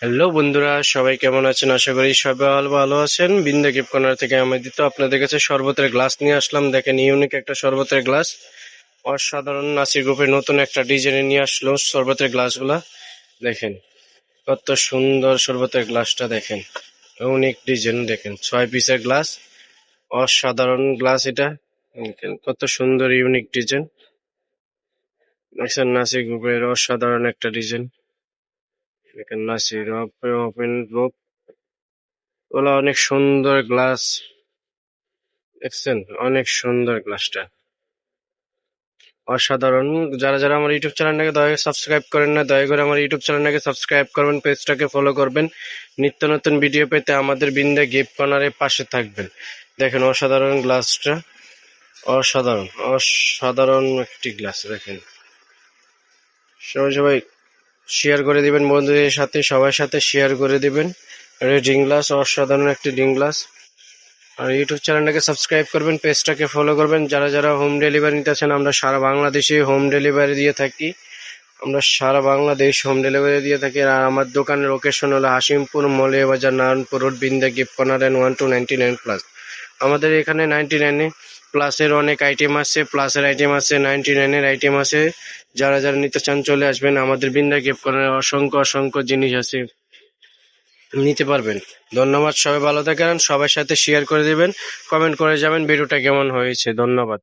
Hello বন্ধুরা, সবাই কেমন আছেন? আশা করি সবাই ভালো আছেন। বিন্দা গিফট কর্নার থেকে আমি দিত আপনাদের কাছে শরবতের গ্লাস নিয়ে আসলাম। দেখেন ইউনিক একটা শরবতের গ্লাস। অসাধারণ নাসির গ্রুপের নতুন একটা ডিজাইনে নিয়ে আসলো শরবতের গ্লাসগুলা। দেখেন, কত সুন্দর শরবতের গ্লাসটা দেখেন। ইউনিক ডিজাইন দেখেন, ছয় পিসের গ্লাস। অসাধারণ গ্লাস এটা। কত সুন্দর ইউনিক ডিজাইন। দেখছেন নাসির গ্রুপের অসাধারণ একটা ডিজাইন। ওপেন গ্রুপ ওলা অনেক সুন্দর গ্লাস। দেখছেন? অনেক সুন্দর গ্লাসটা। অসাধারণ। যারা যারা আমার ইউটিউব চ্যানেলটাকে দয়া করে সাবস্ক্রাইব করেন না, দয়া করে আমার ইউটিউব চ্যানেলটাকে সাবস্ক্রাইব করবেন, পেজটাকে ফলো করবেন। নিত্য নতুন ভিডিও পেতে আমাদের বিন্দা গিফট কর্নারের পাশে থাকবেন। দেখেন অসাধারণ গ্লাসটা। অসাধারণ অসাধারণ একটি গ্লাস, দেখেন। সবাই সবাই শেয়ার করে দিবেন বন্ধুদের সাথে, সবার সাথে শেয়ার করে দিবেন। ডিং গ্লাস, অসাধারণ একটি ডিং গ্লাস। আর ইউটিউব চ্যানেলটাকে সাবস্ক্রাইব করবেন, পেজটাকে ফলো করবেন। যারা যারা হোম ডেলিভারি নিতে নিতেছেন আমরা সারা বাংলাদেশে হোম ডেলিভারি দিয়ে থাকি। আমরা সারা বাংলাদেশ হোম ডেলিভারি দিয়ে থাকি। আর আমার দোকানের লোকেশন হলো হাসিমপুর মলিয়া বাজার, Narayanpur road Binda, gift corner and one two ninety nine plus আমাদের এখানে নাইনটি নাইনে প্লাসের অনেক আইটেম আছে প্লাসের আইটেম আছে নাইনটি নাইনের আইটেম আছে। যারা যারা নিতে চান চলে আসবেন। আমাদের বিন্দা গিফট করার অসংখ্য অসংখ্য জিনিস আছে। নিতে পারবেন। ধন্যবাদ, সবাই ভালো থাকেন। সবার সাথে শেয়ার করে দেবেন। কমেন্ট করে যাবেন ভিডিওটা কেমন হয়েছে। ধন্যবাদ।